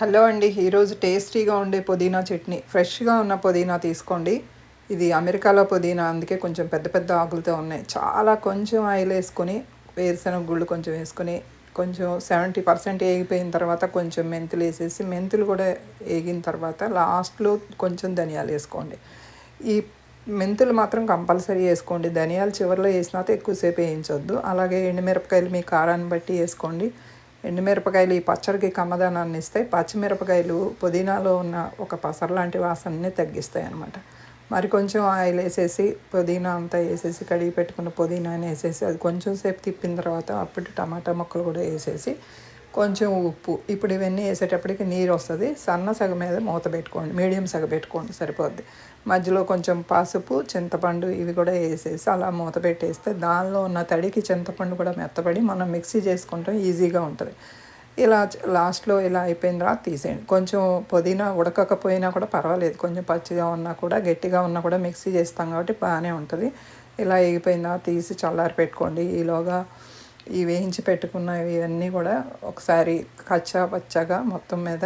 Hello అండి ఈరోజు టేస్టీగా ఉండే పుదీనా చట్నీ ఫ్రెష్గా ఉన్న పుదీనా తీసుకోండి. ఇది అమెరికాలో పుదీనా అందుకే కొంచెం పెద్ద పెద్ద ఆకులతో ఉన్నాయి. చాలా కొంచెం ఆయిల్ వేసుకొని వేరుశనగ గుళ్ళు కొంచెం వేసుకొని కొంచెం సెవెంటీ పర్సెంట్ వేగిపోయిన తర్వాత కొంచెం మెంతులు వేసేసి మెంతులు కూడా వేగిన తర్వాత లాస్ట్లో కొంచెం ధనియాలు వేసుకోండి. ఈ మెంతులు మాత్రం కంపల్సరీ వేసుకోండి. ధనియాలు చివరిలో వేసినాక ఎక్కువసేపు వేయించొద్దు. అలాగే ఎండుమిరపకాయలు మీ కారాన్ని బట్టి వేసుకోండి. ఎండుమిరపకాయలు ఈ పచ్చడికి కమ్మదనాన్ని ఇస్తాయి. పచ్చిమిరపకాయలు పుదీనాలో ఉన్న ఒక పసర లాంటి వాసనని తగ్గిస్తాయి అన్నమాట. మరి కొంచెం ఆయిల్ వేసేసి పుదీనా అంతా వేసేసి కడిగి పెట్టుకున్న పుదీనాని వేసేసి అది కొంచెం సేపు తిప్పిన తర్వాత అప్పుడు టమాటా ముక్కలు కూడా వేసేసి కొంచెం ఉప్పు. ఇప్పుడు ఇవన్నీ వేసేటప్పటికి నీరు వస్తుంది. సన్న సగ మీద మూత పెట్టుకోండి. మీడియం సగ పెట్టుకోండి. సరిపోద్ది. మధ్యలో కొంచెం పసుపు చింతపండు ఇవి కూడా వేసేసి అలా మూత పెట్టేస్తే దానిలో ఉన్న తడికి చింతపండు కూడా మెత్తపడి మనం మిక్సీ చేసుకుంటాం ఈజీగా ఉంటుంది. ఇలా లాస్ట్లో ఇలా అయిపోయిన తర్వాత తీసేయండి. కొంచెం పుదీనా ఉడకకపోయినా కూడా పర్వాలేదు. కొంచెం పచ్చిగా ఉన్నా కూడా గట్టిగా ఉన్నా కూడా మిక్సీ చేస్తాం కాబట్టి బాగానే ఉంటుంది. ఇలా ఎగిపోయిన తర్వాత తీసి చల్లారి పెట్టుకోండి. ఈలోగా ఈ వేయించి పెట్టుకున్నవి ఇవన్నీ కూడా ఒకసారి కచ్చా పచ్చగా మొత్తం మీద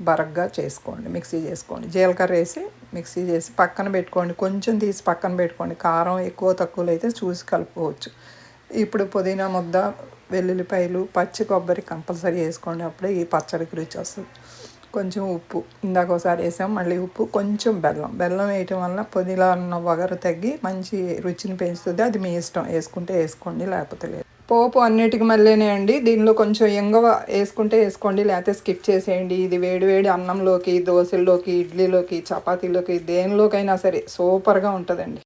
బరగ్గా చేసుకోండి మిక్సీ చేసుకోండి. జీలకర్ర వేసి మిక్సీ చేసి పక్కన పెట్టుకోండి. కొంచెం తీసి పక్కన పెట్టుకోండి. కారం ఎక్కువ తక్కువలో అయితే చూసి కలుపుకోవచ్చు. ఇప్పుడు పుదీనా ముద్ద వెల్లుల్లిపాయలు పచ్చి కొబ్బరి కంపల్సరీ వేసుకోండి. అప్పుడే ఈ పచ్చడికి రుచి వస్తుంది. కొంచెం ఉప్పు ఇందాక ఒకసారి వేసాం. మళ్ళీ ఉప్పు కొంచెం బెల్లం. బెల్లం వేయటం వల్ల పుదీనా ఉన్న వగరు తగ్గి మంచి రుచిని పెంచుతుంది. అది మీ ఇష్టం. వేసుకుంటే వేసుకోండి లేకపోతే లేదు. పోపు అన్నిటికి మళ్ళీనే అండి. దీనిలో కొంచెం ఎంగవ వేసుకుంటే వేసుకోండి. లేకపోతే స్కిప్ చేసేయండి. ఇది వేడి వేడి అన్నంలోకి దోశల్లోకి ఇడ్లీలోకి చపాతీలోకి దేనిలోకైనా సరే సూపర్గా ఉంటుందండి.